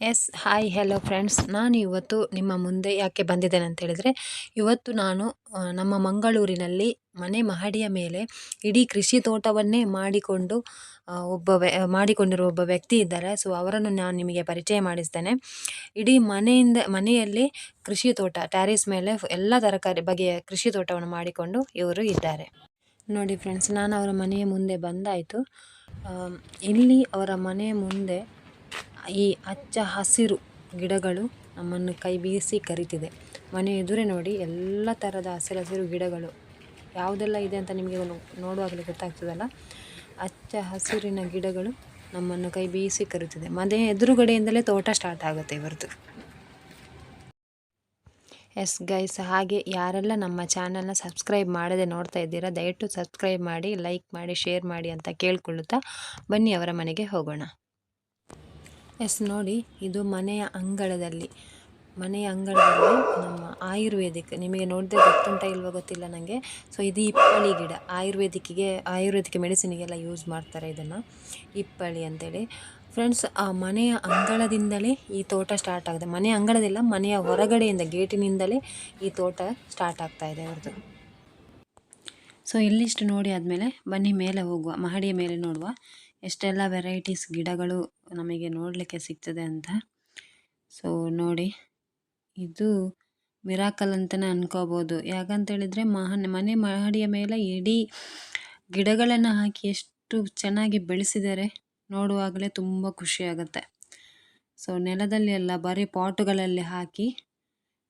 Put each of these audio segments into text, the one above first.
Yes hi hello friends ನಾನು ಇವತ್ತು ನಿಮ್ಮ ಮುಂದೆ ಯಾಕೆ ಬಂದಿದ್ದೇನೆ ಅಂತ ಹೇಳಿದರೆ, ಇವತ್ತು ನಾನು ನಮ್ಮ ಮಂಗಳೂರಿನಲ್ಲಿ ಮನೆ ಮಹಡಿಯ ಮೇಲೆ ಇಡೀ ಕೃಷಿ ತೋಟವನ್ನೇ ಮಾಡಿಕೊಂಡು ಒಬ್ಬ ಮಾಡಿಕೊಂಡಿರುವ ಒಬ್ಬ ವ್ಯಕ್ತಿ ಇದ್ದಾರೆ. ಸೊ ಅವರನ್ನು ನಾನು ನಿಮಗೆ ಪರಿಚಯ ಮಾಡಿಸ್ತೇನೆ. ಇಡೀ ಮನೆಯಿಂದ, ಮನೆಯಲ್ಲಿ ಕೃಷಿ ತೋಟ ಟ್ಯಾರಿಸ್ ಮೇಲೆ ಎಲ್ಲ ತರಕಾರಿ ಬಗೆಯ ಕೃಷಿ ತೋಟವನ್ನು ಮಾಡಿಕೊಂಡು ಇವರು ಇದ್ದಾರೆ. ನೋಡಿ ಫ್ರೆಂಡ್ಸ್ ನಾನು ಅವರ ಮನೆಯ ಮುಂದೆ ಬಂದಾಯಿತು. ಇಲ್ಲಿ ಅವರ ಮನೆಯ ಮುಂದೆ ಈ ಹಚ್ಚ ಹಸಿರು ಗಿಡಗಳು ನಮ್ಮನ್ನು ಕೈ ಬೀಸಿ ಕರೀತಿದೆ. ಮನೆ ಎದುರೇ ನೋಡಿ ಎಲ್ಲ ಥರದ ಹಸಿರು ಗಿಡಗಳು. ಯಾವುದೆಲ್ಲ ಇದೆ ಅಂತ ನಿಮಗೆ ನೋಡುವಾಗಲೇ ಗೊತ್ತಾಗ್ತದಲ್ಲ? ಹಚ್ಚ ಹಸಿರಿನ ಗಿಡಗಳು ನಮ್ಮನ್ನು ಕೈ ಬೀಸಿ ಕರೀತಿದೆ. ಮನೆ ಎದುರುಗಡೆಯಿಂದಲೇ ತೋಟ ಸ್ಟಾರ್ಟ್ ಆಗುತ್ತೆ ಇವರದ್ದು ಎಸ್ ಗೈಸ್ ಹಾಗೆ ಯಾರೆಲ್ಲ ನಮ್ಮ ಚಾನಲ್ನ ಸಬ್ಸ್ಕ್ರೈಬ್ ಮಾಡದೆ ನೋಡ್ತಾ ಇದ್ದೀರಾ, ದಯವಿಟ್ಟು ಸಬ್ಸ್ಕ್ರೈಬ್ ಮಾಡಿ ಲೈಕ್ ಮಾಡಿ ಶೇರ್ ಮಾಡಿ ಅಂತ ಕೇಳ್ಕೊಳ್ಳುತ್ತಾ ಬನ್ನಿ ಅವರ ಮನೆಗೆ ಹೋಗೋಣ. ಎಸ್, ನೋಡಿ, ಇದು ಮನೆಯ ಅಂಗಳದಲ್ಲಿ. ಮನೆಯ ಅಂಗಳದಲ್ಲಿ ನಮ್ಮ ಆಯುರ್ವೇದಿಕ್, ನಿಮಗೆ ನೋಡಿದ್ರೆ ಗೊತ್ತುಂಟ ಇಲ್ವೋ ಗೊತ್ತಿಲ್ಲ ನನಗೆ ಸೊ ಇದು ಇಪ್ಪಳಿ ಗಿಡ. ಆಯುರ್ವೇದಿಕ್ಕಿಗೆ, ಆಯುರ್ವೇದಿಕ್ ಮೆಡಿಸಿನಿಗೆಲ್ಲ ಯೂಸ್ ಮಾಡ್ತಾರೆ ಇದನ್ನು. ಇಪ್ಪಳಿ ಅಂತೇಳಿ. ಫ್ರೆಂಡ್ಸ್ ಆ ಮನೆಯ ಅಂಗಳದಿಂದಲೇ ಈ ತೋಟ ಸ್ಟಾರ್ಟ್ ಆಗಿದೆ. ಮನೆಯ ಅಂಗಳದಿಲ್ಲ, ಮನೆಯ ಹೊರಗಡೆಯಿಂದ, ಗೇಟಿನಿಂದಲೇ ಈ ತೋಟ ಸ್ಟಾರ್ಟ್ ಆಗ್ತಾ ಇದೆ ಅವ್ರದ್ದು. ಸೊ ಇಲ್ಲಿಷ್ಟು ನೋಡಿ ಆದಮೇಲೆ, ಬನ್ನಿ ಮೇಲೆ ಹೋಗುವ, ಮಹಡಿಯ ಮೇಲೆ ನೋಡುವ. ಎಷ್ಟೆಲ್ಲ ವೆರೈಟೀಸ್ ಗಿಡಗಳು ನಮಗೆ ನೋಡಲಿಕ್ಕೆ ಸಿಗ್ತದೆ ಅಂತ. ಸೊ ನೋಡಿ. ಇದು ಮಿರಾಕಲ್ ಅಂತಲೇ ಅನ್ಕೋಬೋದು. ಯಾಕಂತೇಳಿದರೆ ಮಹ, ಮನೆ ಮಹಡಿಯ ಮೇಲೆ ಇಡೀ ಗಿಡಗಳನ್ನು ಹಾಕಿ ಎಷ್ಟು ಚೆನ್ನಾಗಿ ಬೆಳೆಸಿದ್ದಾರೆ ನೋಡುವಾಗಲೇ ತುಂಬ ಖುಷಿಯಾಗುತ್ತೆ. ಸೊ ನೆಲದಲ್ಲಿ ಎಲ್ಲ ಬರೀ ಪಾಟುಗಳಲ್ಲಿ ಹಾಕಿ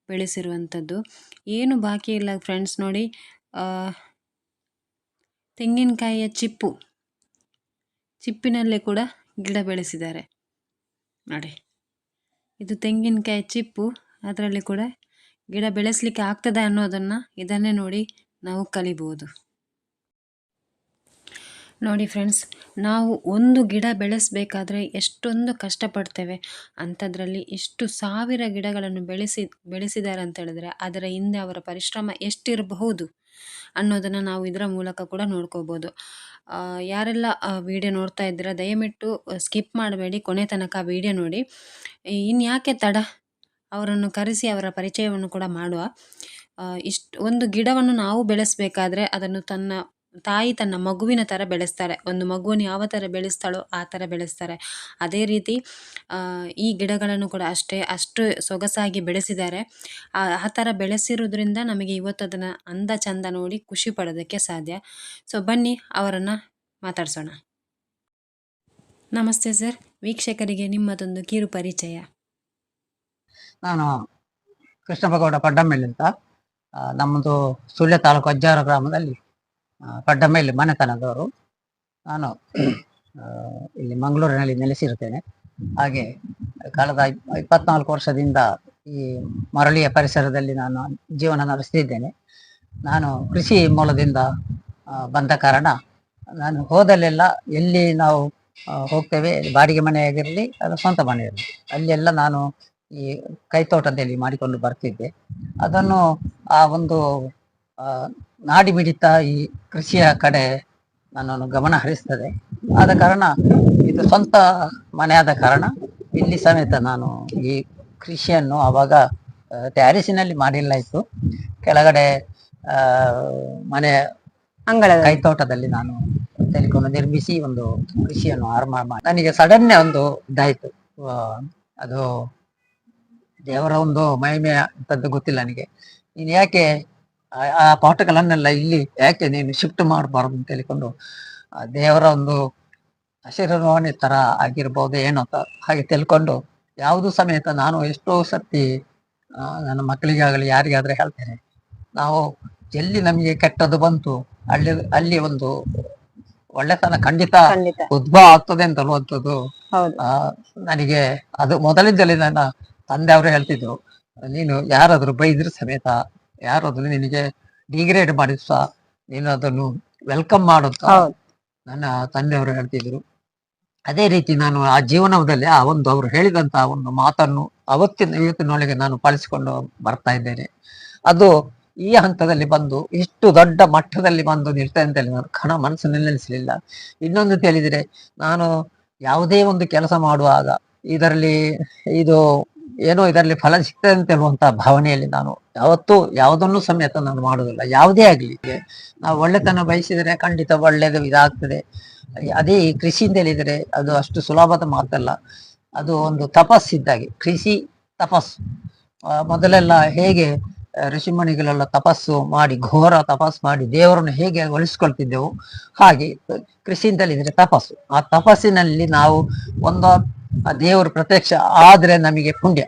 ಬೆಳೆಸಿರುವಂಥದ್ದು. ಏನು ಬಾಕಿ ಇಲ್ಲ ಫ್ರೆಂಡ್ಸ್ ನೋಡಿ. ತೆಂಗಿನಕಾಯಿಯ ಚಿಪ್ಪು. ಚಿಪ್ಪಿನಲ್ಲೇ ಕೂಡ ಗಿಡ ಬೆಳೆಸಿದ್ದಾರೆ. ನೋಡಿ, ಇದು ತೆಂಗಿನಕಾಯಿ ಚಿಪ್ಪು. ಅದರಲ್ಲಿ ಕೂಡ ಗಿಡ ಬೆಳೆಸಲಿಕ್ಕೆ ಆಗ್ತದೆ ಅನ್ನೋದನ್ನು ಇದನ್ನೇ ನೋಡಿ ನಾವು ಕಲಿಬೋದು. ನೋಡಿ ಫ್ರೆಂಡ್ಸ್, ನಾವು ಒಂದು ಗಿಡ ಬೆಳೆಸಬೇಕಾದ್ರೆ ಎಷ್ಟೊಂದು ಕಷ್ಟಪಡ್ತೇವೆ. ಅಂಥದ್ರಲ್ಲಿ ಇಷ್ಟು ಸಾವಿರ ಗಿಡಗಳನ್ನು ಬೆಳೆಸಿ, ಬೆಳೆಸಿದ್ದಾರೆ ಅಂತ ಹೇಳಿದ್ರೆ ಅದರ ಹಿಂದೆ ಅವರ ಪರಿಶ್ರಮ ಎಷ್ಟಿರಬಹುದು? ಅನ್ನೋದನ್ನು ನಾವು ಇದರ ಮೂಲಕ ಕೂಡ ನೋಡ್ಕೋಬೋದು. ಯಾರೆಲ್ಲ ವಿಡಿಯೋ ನೋಡ್ತಾ ಇದ್ದೀರಾ, ದಯವಿಟ್ಟು ಸ್ಕಿಪ್ ಮಾಡಬೇಡಿ, ಕೊನೆ ತನಕ ವಿಡಿಯೋ ನೋಡಿ. ಇನ್ಯಾಕೆ ತಡ? ಅವರನ್ನು ಕರೆಸಿ, ಅವರ ಪರಿಚಯವನ್ನು ಕೂಡ ಮಾಡುವ. ಇಷ್ಟು, ಒಂದು ಗಿಡವನ್ನು ನಾವು ಬೆಳೆಸಬೇಕಾದ್ರೆ ಅದನ್ನು ತನ್ನ ತಾಯಿ ತನ್ನ ಮಗುವಿನ ಥರ ಬೆಳೆಸ್ತಾರೆ. ಒಂದು ಮಗುವನ್ನು ಯಾವ ಥರ ಬೆಳೆಸ್ತಾಳೋ ಆ ಥರ ಬೆಳೆಸ್ತಾರೆ. ಅದೇ ರೀತಿ ಈ ಗಿಡಗಳನ್ನು ಕೂಡ ಅಷ್ಟೇ, ಅಷ್ಟು ಸೊಗಸಾಗಿ ಬೆಳೆಸಿದ್ದಾರೆ. ಆ ಥರ ಬೆಳೆಸಿರೋದ್ರಿಂದ ನಮಗೆ ಇವತ್ತು ಅದನ್ನು ಅಂದ ಚಂದ ನೋಡಿ ಖುಷಿ ಪಡೋದಕ್ಕೆ ಸಾಧ್ಯ. ಸೊ ಬನ್ನಿ, ಅವರನ್ನು ಮಾತಾಡ್ಸೋಣ. ನಮಸ್ತೆ ಸರ್, ವೀಕ್ಷಕರಿಗೆ ನಿಮ್ಮದೊಂದು ಕಿರು ಪರಿಚಯ. ನಾನು ಕೃಷ್ಣಪ್ಪಗೌಡ ಪಡ್ಡಮ್ಮೇಲಿ ಅಂತ. ನಮ್ಮದು ಸುಳ್ಯ ತಾಲೂಕು ಅಜ್ಜಾರ ಗ್ರಾಮದಲ್ಲಿ ಆ, ಪಡ್ಡಮ್ಮೇಲಿ ಮನೆತನದವರು. ನಾನು ಇಲ್ಲಿ ಮಂಗಳೂರಿನಲ್ಲಿ ನೆಲೆಸಿರುತ್ತೇನೆ. ಹಾಗೆ ಕಳೆದ ಇಪ್- ಇಪ್ಪತ್ನಾಲ್ಕು ವರ್ಷದಿಂದ ಈ ಮರಳಿಯ ಪರಿಸರದಲ್ಲಿ ನಾನು ಜೀವನ ನಡೆಸ್ತಿದ್ದೇನೆ. ನಾನು ಕೃಷಿ ಮೂಲದಿಂದ ಬಂದ ಕಾರಣ ನಾನು ಹೋದಲ್ಲೆಲ್ಲ ಎಲ್ಲಿ ನಾವು ಹೋಗ್ತೇವೆ ಬಾಡಿಗೆ ಮನೆಯಾಗಿರಲಿ ಅದು ಸ್ವಂತ ಮನೆ ಇರಲಿ ಅಲ್ಲೆಲ್ಲ ನಾನು ಈ ಕೈತೋಟದಲ್ಲಿ ಮಾಡಿಕೊಂಡು ಬರ್ತಿದ್ದೆ. ಅದನ್ನು ಆ ಒಂದು ನಾಡಿ ಮಿಡಿತ ಈ ಕೃಷಿಯ ಕಡೆ ನನ್ನನ್ನು ಗಮನ ಹರಿಸ್ತದೆ. ಆದ ಕಾರಣ ಇದು ಸ್ವಂತ ಮನೆ ಆದ ಕಾರಣ ಇಲ್ಲಿ ಸಮೇತ ನಾನು ಈ ಕೃಷಿಯನ್ನು ಆವಾಗ ಆ, ಟ್ಯಾರಿಸಿನಲ್ಲಿ ಮಾಡಿಲ್ಲ ಇತ್ತು. ಕೆಳಗಡೆ ಆ ಮನೆ ಅಂಗಳ ಕೈತೋಟದಲ್ಲಿ ನಾನು ತೆಲಿಕೊಂಡು ನಿರ್ಮಿಸಿ ಒಂದು ಕೃಷಿಯನ್ನು ಆರಂಭ ಮಾಡಿ. ನನಗೆ ಸಡನ್ನೇ ಒಂದು ಇದಾಯಿತು. ಅದು ದೇವರ ಒಂದು ಮಹಿಮೆ ಅಂತದ್ದು ಗೊತ್ತಿಲ್ಲ ನನಗೆ. ನೀನು ಯಾಕೆ ಆ- ಪಾಠಗಳನ್ನೆಲ್ಲ ಇಲ್ಲಿ ಯಾಕೆ ನೀನು ಶಿಫ್ಟ್ ಮಾಡಬಾರ್ದು ಅಂತ ಹೇಳಿಕೊಂಡು ದೇವರ ಒಂದು ಆಶೀರ್ವಾಣಿ ತರ ಆಗಿರ್ಬೋದು ಏನೋ ಅಂತ ಹಾಗೆ ತಿಳ್ಕೊಂಡು ಯಾವುದು ಸಮೇತ ನಾನು ಎಷ್ಟೋ ಸರ್ತಿ ನನ್ನ ಮಕ್ಕಳಿಗಾಗಲಿ ಯಾರಿಗಾದ್ರೆ ಹೇಳ್ತೇನೆ ನಾವು ಎಲ್ಲಿ ನಮಗೆ ಕೆಟ್ಟದ್ದು ಬಂತು ಅಲ್ಲಿ ಅಲ್ಲಿ ಒಂದು ಒಳ್ಳೆತನ ಖಂಡಿತ ಉದ್ಭವ ಆಗ್ತದೆ ಅಂತ ಅನ್ನುವಂಥದ್ದು ನನಗೆ ಅದು ಮೊದಲಿಂದಲೇ ನನ್ನ ತಂದೆ ಅವರು ಹೇಳ್ತಿದ್ರು ನೀನು ಯಾರಾದ್ರೂ ಬೈದ್ರು ಸಮೇತ ಯಾರಾದ್ರೂ ನಿನಗೆ ಡಿಗ್ರೇಡ್ ಮಾಡಿಸ್ತಾ ನೀನು ಅದನ್ನು ವೆಲ್ಕಮ್ ಮಾಡುತ್ತ? ನನ್ನ ತಂದೆಯವರು ಹೇಳ್ತಿದ್ರು. ಅದೇ ರೀತಿ ನಾನು ಆ ಜೀವನದಲ್ಲಿ ಆ ಒಂದು ಅವರು ಹೇಳಿದಂತ ಒಂದು ಮಾತನ್ನು ಅವತ್ತಿನ ಇವತ್ತಿನೊಳಗೆ ನಾನು ಪಾಲಿಸಿಕೊಂಡು ಬರ್ತಾ ಇದ್ದೇನೆ. ಅದು ಈ ಹಂತದಲ್ಲಿ ಬಂದು ಇಷ್ಟು ದೊಡ್ಡ ಮಟ್ಟದಲ್ಲಿ ಬಂದು ನಿಲ್ತೇನೆ ಅಂತ ಹೇಳಿ ನಾನು ಕಣ ಮನಸ್ಸು ನಿಲ್ಲಿಸಲಿಲ್ಲ. ಇನ್ನೊಂದು ತಿಳಿದ್ರೆ ನಾನು ಯಾವುದೇ ಒಂದು ಕೆಲಸ ಮಾಡುವಾಗ ಇದರಲ್ಲಿ ಇದು ಏನೋ ಇದರಲ್ಲಿ ಫಲ ಸಿಗ್ತದೆ ಅಂತ ಹೇಳುವಂತ ಭಾವನೆಯಲ್ಲಿ ನಾನು ಯಾವತ್ತೂ ಯಾವುದನ್ನು ಸಮೇತ ನಾನು ಮಾಡೋದಿಲ್ಲ ಯಾವುದೇ ಆಗಲಿ ನಾವು ಒಳ್ಳೆತನ ಬಯಸಿದರೆ ಖಂಡಿತ ಒಳ್ಳೆಯದು ಇದಾಗ್ತದೆ. ಅದೇ ಕೃಷಿಯಿಂದ ಹೇಳಿದರೆ ಅದು ಅಷ್ಟು ಸುಲಭದ ಮಾತಲ್ಲ. ಅದು ಒಂದು ತಪಸ್ಸಿದ್ದಾಗೆ, ಕೃಷಿ ತಪಸ್ಸು. ಮೊದಲೆಲ್ಲ ಹೇಗೆ ಋಷಿಮುನಿಗಳೆಲ್ಲ ತಪಸ್ಸು ಮಾಡಿ, ಘೋರ ತಪಸ್ಸು ಮಾಡಿ ದೇವರನ್ನು ಹೇಗೆ ಒಲಿಸ್ಕೊಳ್ತಿದ್ದೆವು ಹಾಗೆ ಕೃಷಿಯಿಂದಲೇ ಇದ್ರೆ ತಪಸ್ಸು. ಆ ತಪಸ್ಸಿನಲ್ಲಿ ನಾವು ಒಂದು ದೇವರು ಪ್ರತ್ಯಕ್ಷ ಆದ್ರೆ ನಮಗೆ ಪುಣ್ಯ.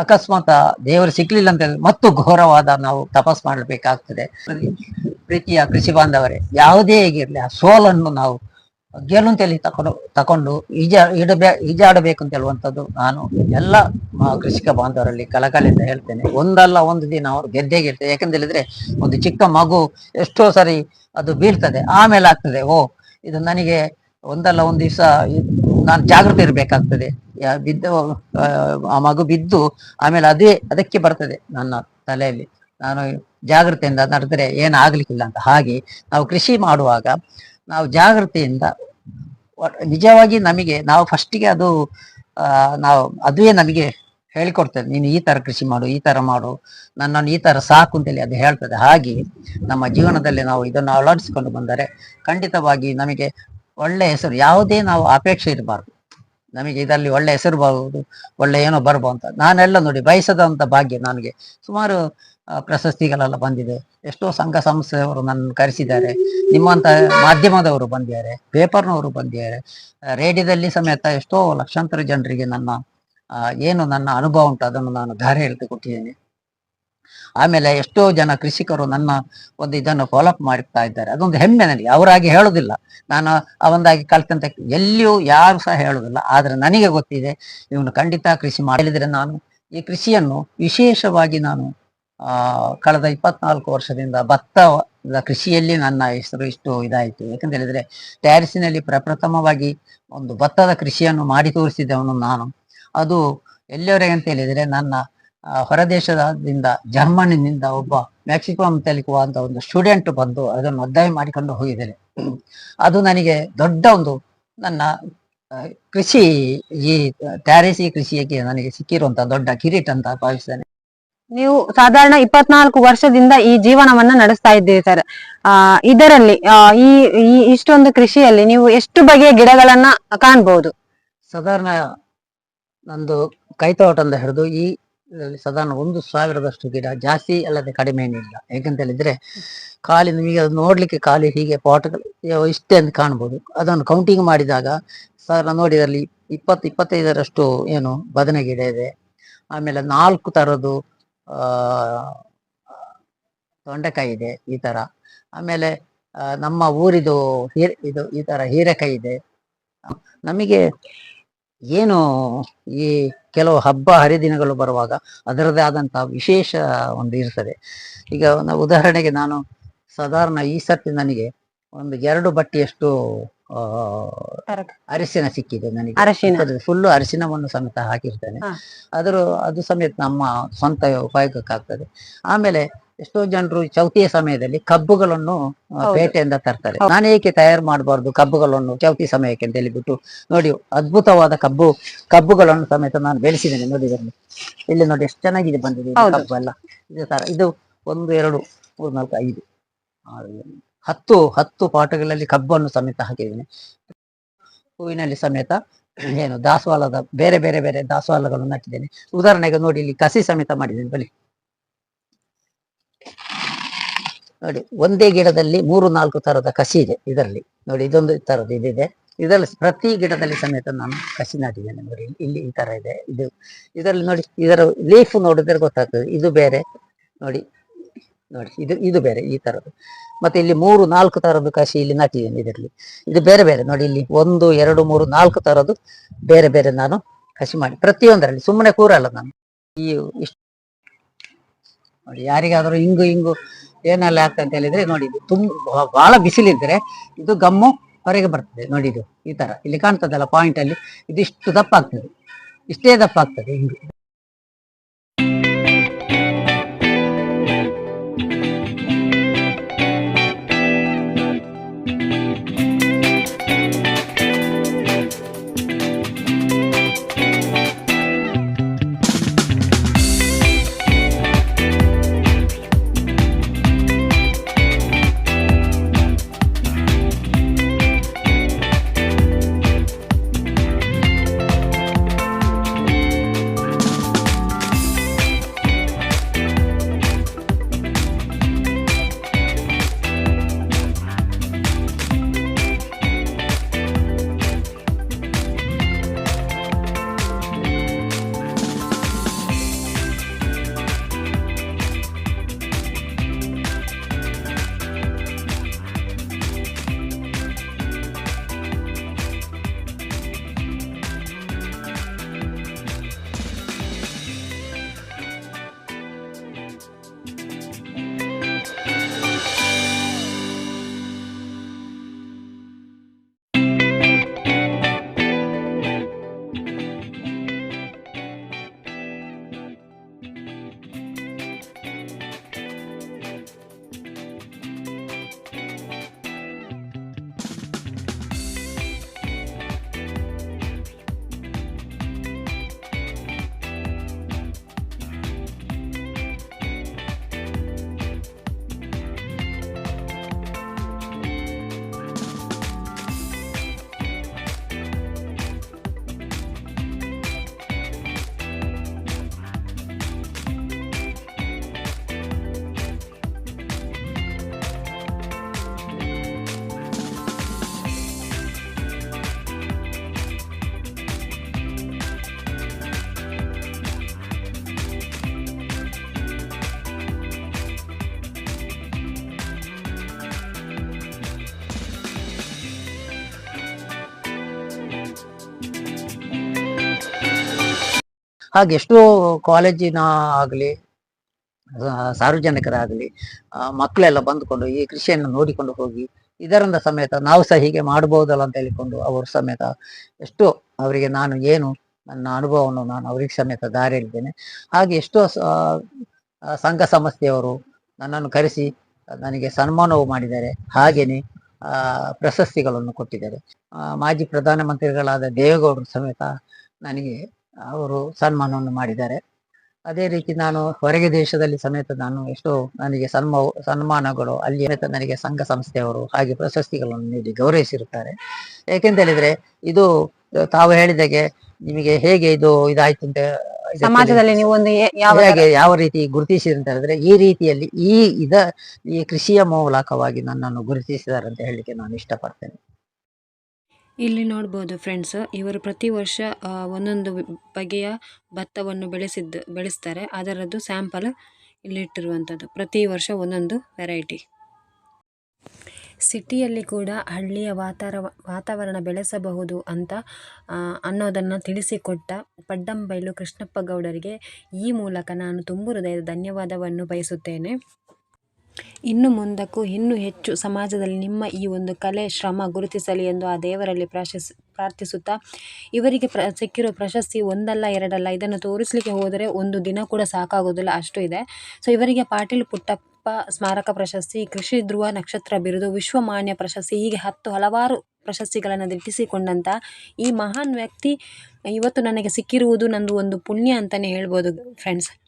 ಅಕಸ್ಮಾತ್ ದೇವರು ಸಿಗ್ಲಿಲ್ಲ ಅಂತ ಮತ್ತು ಘೋರವಾದ ನಾವು ತಪಸ್ ಮಾಡಬೇಕಾಗ್ತದೆ. ಪ್ರೀತಿಯ ಕೃಷಿ ಬಾಂಧವರೇ, ಯಾವುದೇ ಹೇಗಿರ್ಲಿ ಆ ಸೋಲನ್ನು ನಾವು ಗೆಲುವಂತೇಳಿ ತಕೊಂಡು ತಕೊಂಡು ಈಜ ಇಡಬೇ ಈಜಾಡಬೇಕು ಅಂತ ಹೇಳುವಂಥದ್ದು ನಾನು ಎಲ್ಲ ಕೃಷಿಕ ಬಾಂಧವರಲ್ಲಿ ಕಲಕಾಲಿಂದ ಹೇಳ್ತೇನೆ. ಒಂದಲ್ಲ ಒಂದು ದಿನ ಅವರು ಗೆದ್ದೇ ಗೆಲ್ತೇವೆ ಯಾಕಂತ ಹೇಳಿದ್ರೆ ಒಂದು ಚಿಕ್ಕ ಮಗು ಎಷ್ಟೋ ಸರಿ ಅದು ಬೀಳ್ತದೆ, ಆಮೇಲೆ ಆಗ್ತದೆ, ಓ, ಇದು ನನಗೆ ಒಂದಲ್ಲ ಒಂದು ದಿವಸ ನಾನು ಜಾಗೃತಿ ಇರಬೇಕಾಗ್ತದೆ. ಬಿದ್ದ ಆ, ಮಗು ಬಿದ್ದು ಆಮೇಲೆ ಅದೇ ಅದಕ್ಕೆ ಬರ್ತದೆ ನನ್ನ ತಲೆಯಲ್ಲಿ. ನಾನು ಜಾಗೃತಿಯಿಂದ ಏನು ಏನಾಗ್ಲಿಕ್ಕಿಲ್ಲ ಅಂತ. ಹಾಗೆ ನಾವು ಕೃಷಿ ಮಾಡುವಾಗ ನಾವು ಜಾಗ್ರತೆಯಿಂದ ನಿಜವಾಗಿ ನಮಗೆ ನಾವು ಫಸ್ಟಿಗೆ ಅದು ನಾವು ಅದುವೇ ನಮಗೆ ಹೇಳಿಕೊಡ್ತದೆ. ನೀನು ಈ ತರ ಕೃಷಿ ಮಾಡು ಈ ತರ ಮಾಡು ನನ್ನನ್ನು ಈ ತರ ಸಾಕು ಅಂತೇಳಿ ಅದು ಹೇಳ್ತದೆ. ಹಾಗೆ ನಮ್ಮ ಜೀವನದಲ್ಲಿ ನಾವು ಇದನ್ನು ಅಳವಡಿಸಿಕೊಂಡು ಬಂದರೆ ಖಂಡಿತವಾಗಿ ನಮಗೆ ಒಳ್ಳೆ ಹೆಸರು ಯಾವುದೇ ನಾವು ಅಪೇಕ್ಷೆ ಇರಬಾರ್ದು. ನಮಗೆ ಇದರಲ್ಲಿ ಒಳ್ಳೆ ಹೆಸರು ಬರುವುದು, ಒಳ್ಳೆ ಏನೋ ಬರ್ಬೋದು ಅಂತ. ನಾನೆಲ್ಲ ನೋಡಿ ಬಯಸದಂತ ಭಾಗ್ಯ ನನಗೆ. ಸುಮಾರು ಪ್ರಶಸ್ತಿಗಳೆಲ್ಲ ಬಂದಿದೆ. ಎಷ್ಟೋ ಸಂಘ ಸಂಸ್ಥೆಯವರು ನನ್ನ ಕರೆಸಿದ್ದಾರೆ. ನಿಮ್ಮಂತ ಮಾಧ್ಯಮದವರು ಬಂದಿದ್ದಾರೆ, ಪೇಪರ್ನವರು ಬಂದಿದ್ದಾರೆ. ರೇಡಿಯೋದಲ್ಲಿ ಸಮೇತ ಎಷ್ಟೋ ಲಕ್ಷಾಂತರ ಜನರಿಗೆ ನನ್ನ ಏನು ನನ್ನ ಅನುಭವ ಉಂಟು, ಅದನ್ನು ನಾನು ಧಾರೆ ಹೇಳ್ತಾ ಕೊಟ್ಟಿದ್ದೇನೆ ಆಮೇಲೆ ಎಷ್ಟೋ ಜನ ಕೃಷಿಕರು ನನ್ನ ಒಂದು ಇದನ್ನು ಫಾಲೋಅಪ್ ಮಾಡ್ತಾ ಇದ್ದಾರೆ. ಅದೊಂದು ಹೆಮ್ಮೆ ನನಗೆ. ಅವರಾಗಿ ಹೇಳುದಿಲ್ಲ. ನಾನು ಅವನದಾಗಿ ಕಲ್ತಂತ ಎಲ್ಲಿಯೂ ಯಾರು ಸಹ ಹೇಳುದಿಲ್ಲ. ಆದ್ರೆ ನನಗೆ ಗೊತ್ತಿದೆ, ಇವನು ಖಂಡಿತ ಕೃಷಿ ಮಾಡಿದ್ರೆ ನಾನು ಈ ಕೃಷಿಯನ್ನು ವಿಶೇಷವಾಗಿ ನಾನು, ಆ, ಕಳೆದ ಇಪ್ಪತ್ನಾಲ್ಕು ವರ್ಷದಿಂದ ಭತ್ತದ ಕೃಷಿಯಲ್ಲಿ ನನ್ನ ಹೆಸರು ಇಷ್ಟು ಇದಾಯಿತು. ಯಾಕಂತ ಹೇಳಿದ್ರೆ ಟ್ಯಾರಿಸಿನಲ್ಲಿ ಪ್ರಪ್ರಥಮವಾಗಿ ಒಂದು ಭತ್ತದ ಕೃಷಿಯನ್ನು ಮಾಡಿ ತೋರಿಸಿದವನು ನಾನು. ಅದು ಎಲ್ಲಿಯವರೆಗೆ ಅಂತ ಹೇಳಿದ್ರೆ ನನ್ನ ಹೊರದೇಶದಿಂದ ಜರ್ಮನಿನಿಂದ ಒಬ್ಬ ಮೆಕ್ಸಿಕೋ ತೆಲಿಕುವ ಅಂತ ಒಂದು ಸ್ಟೂಡೆಂಟ್ ಬಂದು ಅದನ್ನು ಒದ್ದಾಯ ಮಾಡಿಕೊಂಡು ಹೋಗಿದ್ದೇನೆ. ಅದು ನನಗೆ ದೊಡ್ಡ ಒಂದು ನನ್ನ ಕೃಷಿ ಈ ಟ್ಯಾರಿಸಿ ಕೃಷಿಯಕ್ಕೆ ನನಗೆ ಸಿಕ್ಕಿರುವಂತ ದೊಡ್ಡ ಕಿರೀಟ್ ಅಂತ ಭಾವಿಸ್ತೇನೆ. ನೀವು ಸಾಧಾರಣ ಇಪ್ಪತ್ನಾಲ್ಕು ವರ್ಷದಿಂದ ಈ ಜೀವನವನ್ನ ನಡೆಸ್ತಾ ಇದ್ದೀರಿ ಸರ್. ಆ ಇದರಲ್ಲಿ ಈ ಇಷ್ಟೊಂದು ಕೃಷಿಯಲ್ಲಿ ನೀವು ಎಷ್ಟು ಬಗೆಯ ಗಿಡಗಳನ್ನ ಕಾಣ್ಬಹುದು ಸಾಧಾರಣ ನಂದು ಕೈತೋಟ ಅಂತ ಹಿಡಿದು ಈ ಸಾಧಾರಣ ಒಂದು ಸಾವಿರದಷ್ಟು ಗಿಡ ಜಾಸ್ತಿ ಅಲ್ಲದೆ ಕಡಿಮೆ ಏನಿಲ್ಲ. ಯಾಕಂತ ಹೇಳಿದ್ರೆ ಖಾಲಿ ನಿಮಗೆ ಅದು ನೋಡ್ಲಿಕ್ಕೆ ಖಾಲಿ ಹೀಗೆ ಪಾಟ್ ಇಷ್ಟೇ ಅಂತ ಕಾಣ್ಬೋದು. ಅದನ್ನು ಕೌಂಟಿಂಗ್ ಮಾಡಿದಾಗ ಸಾಧಾರಣ ನೋಡಿ ಇಪ್ಪತ್ತು, ಇಪ್ಪತ್ತೈದರಷ್ಟು ಏನು ಬದನೆ ಗಿಡ ಇದೆ. ಆಮೇಲೆ ನಾಲ್ಕು ತರದ್ದು ತೊಂಡೆಕಾಯಿ ಇದೆ ಈ ತರ. ಆಮೇಲೆ ನಮ್ಮ ಊರಿದು ಹೀರೆ ಇದು ಈ ತರ ಹೀರೆಕಾಯಿ ಇದೆ. ನಮಗೆ ಏನು ಈ ಕೆಲವು ಹಬ್ಬ ಹರಿದಿನಗಳು ಬರುವಾಗ ಅದರದೇ ಆದಂತಹ ವಿಶೇಷ ಒಂದು ಇರ್ತದೆ ಈಗ ಉದಾಹರಣೆಗೆ ನಾನು ಸಾಧಾರಣ ಈ ಸರ್ತಿ ನನಗೆ ಒಂದು ಎರಡು ಬಟ್ಟಿಯಷ್ಟು. ಅರಿಶಿನ ಸಿಕ್ಕಿದೆ ನನಗೆ. ಅರಿಶಿನ. ಫುಲ್ಲು ಅರಿಶಿನವನ್ನು ಸಮೇತ ಹಾಕಿರ್ತೇನೆ. ಆದರೂ ಅದು ಸಮೇತ ನಮ್ಮ ಸ್ವಂತ ಉಪಯೋಗಕ್ಕಾಗ್ತದೆ. ಆಮೇಲೆ ಎಷ್ಟೋ ಜನರು ಚೌತಿಯ ಸಮಯದಲ್ಲಿ ಕಬ್ಬುಗಳನ್ನು ಪೇಟೆಯಿಂದ ತರ್ತಾರೆ. ನಾನು ಏಕೆ ತಯಾರು ಮಾಡಬಾರ್ದು ಕಬ್ಬುಗಳನ್ನು ಚೌತಿ ಸಮಯಕ್ಕೆ ಅಂತ ಹೇಳಿಬಿಟ್ಟು. ನೋಡಿ ಅದ್ಭುತವಾದ ಕಬ್ಬು ಕಬ್ಬುಗಳನ್ನು ಸಮೇತ ನಾನು ಬೆಳೆಸಿದ್ದೇನೆ. ನೋಡಿ ಇದನ್ನು ಇಲ್ಲಿ ನೋಡಿ ಎಷ್ಟು ಚೆನ್ನಾಗಿದೆ ಬಂದಿದೆ ಕಬ್ಬು ಎಲ್ಲ ಇದು ತರ ಇದು ಒಂದು ಎರಡು ಮೂರು ನಾಲ್ಕು ಐದು. ಆರು ಹತ್ತು ಹತ್ತು ಪಾಟುಗಳಲ್ಲಿ ಕಬ್ಬನ್ನು ಸಮೇತ ಹಾಕಿದ್ದೀನಿ. ಹೂವಿನಲ್ಲಿ ಸಮೇತ ಏನು ದಾಸವಾಳದ ಬೇರೆ ಬೇರೆ ಬೇರೆ ದಾಸವಾಳಗಳನ್ನು ಹಾಕಿದ್ದೇನೆ. ಉದಾಹರಣೆಗೆ ನೋಡಿ, ಇಲ್ಲಿ ಕಸಿ ಸಮೇತ ಮಾಡಿದ್ದೀನಿ ಬಲಿ ನೋಡಿ, ಒಂದೇ ಗಿಡದಲ್ಲಿ ಮೂರು, ನಾಲ್ಕು ತರದ ಕಸಿ ಇದೆ ಇದರಲ್ಲಿ. ನೋಡಿ, ಇದೊಂದು ತರದ ಇದಿದೆ. ಇದರಲ್ಲಿ ಪ್ರತಿ ಗಿಡದಲ್ಲಿ ಸಮೇತ ನಾನು ಕಸಿ ನಾಟಿದ್ದೇನೆ. ನೋಡಿ, ಇಲ್ಲಿ ಈ ತರ ಇದೆ. ಇದು, ಇದರಲ್ಲಿ ನೋಡಿ, ಇದರ ಲೀಫ್ ನೋಡಿದ್ರೆ ಗೊತ್ತಾಗ್ತದೆ. ಇದು ಬೇರೆ. ನೋಡಿ ನೋಡಿ, ಇದು ಇದು ಬೇರೆ, ಈ ತರದ್ದು. ಮತ್ತೆ ಇಲ್ಲಿ ಮೂರು, ನಾಲ್ಕು ತರದ್ದು ಕಸಿ ಇಲ್ಲಿ ನಾಟಿದ್ದೇನೆ ಇದರಲ್ಲಿ. ಇದು ಬೇರೆ ಬೇರೆ, ನೋಡಿ, ಇಲ್ಲಿ ಒಂದು, ಎರಡು, ಮೂರು, ನಾಲ್ಕು ತರದ್ದು ಬೇರೆ ಬೇರೆ ನಾನು ಕಸಿ ಮಾಡಿ. ಪ್ರತಿಯೊಂದರಲ್ಲಿ, ಸುಮ್ಮನೆ ಕೂರಲ್ಲ ನಾನು. ಈ ಇಷ್ಟು. ನೋಡಿ, ಯಾರಿಗಾದ್ರೂ ಹಿಂಗು ಹಿಂಗು ಏನೆಲ್ಲ ಆಗ್ತದೆ ಅಂತ ಹೇಳಿದ್ರೆ, ನೋಡಿ, ಇದು ತುಂಬ ಬಹಳ ಬಿಸಿಲಿದ್ರೆ ಇದು ಗಮ್ಮು ಹೊರಗೆ ಬರ್ತದೆ. ನೋಡಿ, ಇದು ಈ ತರ. ಇಲ್ಲಿ ಕಾಣ್ತದಲ್ಲ ಪಾಯಿಂಟ್ ಅಲ್ಲಿ. ಇದಿಷ್ಟು ದಪ್ಪ ಆಗ್ತದೆ ಇಷ್ಟೇ ದಪ್ಪ ಆಗ್ತದೆ ಹಿಂಗು ಹಾಗೆ ಎಷ್ಟೋ ಕಾಲೇಜಿನ ಆಗಲಿ ಸಾರ್ವಜನಿಕರಾಗಲಿ ಮಕ್ಕಳೆಲ್ಲ ಬಂದುಕೊಂಡು ಈ ಕೃಷಿಯನ್ನು ನೋಡಿಕೊಂಡು ಹೋಗಿ ಇದರಿಂದ ಸಮೇತ ನಾವು ಸಹ ಹೀಗೆ ಮಾಡಬಹುದಲ್ಲ ಅಂತ ಹೇಳಿಕೊಂಡು ಅವರು ಸಮೇತ ಎಷ್ಟೋ ಅವರಿಗೆ ನಾನು ಏನು ನನ್ನ ಅನುಭವವನ್ನು ನಾನು ಅವರಿಗೆ ಸಮೇತ ದಾರಿ ಹೇಳಿದ್ದೇನೆ ಹಾಗೆ ಎಷ್ಟೋ ಸಂಘ ಸಂಸ್ಥೆಯವರು ನನ್ನನ್ನು ಕರೆಸಿ ನನಗೆ ಸನ್ಮಾನವು ಮಾಡಿದ್ದಾರೆ. ಹಾಗೇನೆ ಆ, ಪ್ರಶಸ್ತಿಗಳನ್ನು ಕೊಟ್ಟಿದ್ದಾರೆ. ಮಾಜಿ ಪ್ರಧಾನಮಂತ್ರಿಗಳಾದ ದೇವೇಗೌಡರು ಸಮೇತ ನನಗೆ ಅವರು ಸನ್ಮಾನವನ್ನು ಮಾಡಿದ್ದಾರೆ. ಅದೇ ರೀತಿ ನಾನು ಹೊರಗೆ ದೇಶದಲ್ಲಿ ಸಮೇತ ನಾನು ಎಷ್ಟೋ ನನಗೆ ಸನ್ಮ ಸನ್ಮಾನಗಳು ಅಲ್ಲಿ ಸಮೇತ ನನಗೆ ಸಂಘ ಸಂಸ್ಥೆಯವರು ಹಾಗೆ ಪ್ರಶಸ್ತಿಗಳನ್ನು ನೀಡಿ ಗೌರವಿಸಿರುತ್ತಾರೆ. ಏಕೆಂತ ಹೇಳಿದ್ರೆ ಇದು ತಾವು ಹೇಳಿದಾಗೆ ನಿಮಗೆ ಹೇಗೆ ಇದು ಇದಾಯ್ತು ಅಂತ ಸಮಾಜದಲ್ಲಿ ನೀವು ಒಂದು ಯಾವ ಹೇಗೆ ಯಾವ ರೀತಿ ಗುರುತಿಸಿದ ಅಂತ ಹೇಳಿದ್ರೆ ಈ ರೀತಿಯಲ್ಲಿ ಈ ಇದ ಈ ಕೃಷಿಯ ಮೂಲಕವಾಗಿ ನನ್ನನ್ನು ಗುರುತಿಸಿದ್ದಾರೆ ಅಂತ ಹೇಳಲಿಕ್ಕೆ ನಾನು ಇಷ್ಟಪಡ್ತೇನೆ. ಇಲ್ಲಿ ನೋಡ್ಬೋದು ಫ್ರೆಂಡ್ಸ್ ಇವರು ಪ್ರತಿ ವರ್ಷ ಒಂದೊಂದು ಬಗೆಯ ಭತ್ತವನ್ನು ಬೆಳೆಸಿದ್ದು, ಬೆಳೆಸ್ತಾರೆ. ಅದರದ್ದು ಸ್ಯಾಂಪಲ್ ಇಲ್ಲಿಟ್ಟಿರುವಂಥದ್ದು ಪ್ರತಿ ವರ್ಷ ಒಂದೊಂದು ವೆರೈಟಿ ಸಿಟಿಯಲ್ಲಿ ಕೂಡ ಹಳ್ಳಿಯ ವಾತಾರ, ವಾತಾವರಣ ಬೆಳೆಸಬಹುದು ಅಂತ ಅನ್ನೋದನ್ನು ತಿಳಿಸಿಕೊಟ್ಟ ಪಡ್ಡಂಬೈಲು ಕೃಷ್ಣಪ್ಪ ಗೌಡರಿಗೆ ಈ ಮೂಲಕ ನಾನು ತುಂಬು ಹೃದಯದ ಧನ್ಯವಾದವನ್ನು ಬಯಸುತ್ತೇನೆ. ಇನ್ನು ಮುಂದಕ್ಕೂ ಇನ್ನೂ ಹೆಚ್ಚು ಸಮಾಜದಲ್ಲಿ ನಿಮ್ಮ ಈ ಒಂದು ಕಲೆ, ಶ್ರಮ ಗುರುತಿಸಲಿ ಎಂದು ಆ ದೇವರಲ್ಲಿ ಪ್ರಾಶಸ್, ಪ್ರಾರ್ಥಿಸುತ್ತಾ, ಇವರಿಗೆ ಪ್ರ, ಸಿಕ್ಕಿರೋ ಪ್ರಶಸ್ತಿ ಒಂದಲ್ಲ, ಎರಡಲ್ಲ, ಇದನ್ನು ತೋರಿಸಲಿಕ್ಕೆ ಹೋದರೆ ಒಂದು ದಿನ ಕೂಡ ಸಾಕಾಗೋದಿಲ್ಲ, ಅಷ್ಟು ಇದೆ. ಸೊ, ಇವರಿಗೆ ಪಾಟೀಲ್ ಪುಟ್ಟಪ್ಪ ಸ್ಮಾರಕ ಪ್ರಶಸ್ತಿ, ಕೃಷಿ ಧ್ರುವ ನಕ್ಷತ್ರ ಬಿರುದು, ವಿಶ್ವಮಾನ್ಯ ಪ್ರಶಸ್ತಿ, ಹೀಗೆ ಹತ್ತು ಹಲವಾರು ಪ್ರಶಸ್ತಿಗಳನ್ನು ದಿಟ್ಟಿಸಿಕೊಂಡಂಥ ಈ ಮಹಾನ್ ವ್ಯಕ್ತಿ, ಇವತ್ತು ನನಗೆ ಸಿಕ್ಕಿರುವುದು ನಂದು ಒಂದು ಪುಣ್ಯ ಅಂತಲೇ ಹೇಳ್ಬೋದು ಫ್ರೆಂಡ್ಸ್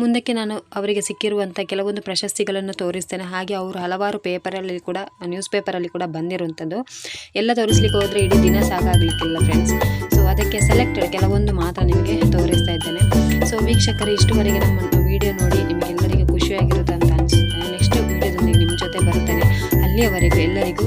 ಮುಂದಕ್ಕೆ ನಾನು ಅವರಿಗೆ ಸಿಕ್ಕಿರುವಂಥ ಕೆಲವೊಂದು ಪ್ರಶಸ್ತಿಗಳನ್ನು ತೋರಿಸ್ತೇನೆ. ಹಾಗೆ ಅವರು ಹಲವಾರು ಪೇಪರಲ್ಲಿ ಕೂಡ, ನ್ಯೂಸ್ ಪೇಪರಲ್ಲಿ ಕೂಡ ಬಂದಿರುವಂಥದ್ದು. ಎಲ್ಲ ತೋರಿಸ್ಲಿಕ್ಕೆ ಹೋದರೆ ಇಡೀ ದಿನ ಸಾಕಾಗಲಿಕ್ಕಿಲ್ಲ ಫ್ರೆಂಡ್ಸ್ ಸೊ ಅದಕ್ಕೆ ಸೆಲೆಕ್ಟೆಡ್ ಕೆಲವೊಂದು ಮಾತ್ರ ನಿಮಗೆ ತೋರಿಸ್ತಾ ಇದ್ದೇನೆ. ಸೊ ವೀಕ್ಷಕರು, ಇಷ್ಟುವರೆಗೆ ನಮ್ಮ ವಿಡಿಯೋ ನೋಡಿ ನಿಮಗೆಲ್ಲರಿಗೂ ಖುಷಿಯಾಗಿರುತ್ತೆ ಅಂತ ಅನಿಸುತ್ತೆ ನೆಕ್ಸ್ಟ್ ವೀಡಿಯೋದೊಂದಿಗೆ ನಿಮ್ಮ ಜೊತೆ ಬರ್ತೇನೆ ಅಲ್ಲಿಯವರೆಗೂ ಎಲ್ಲರಿಗೂ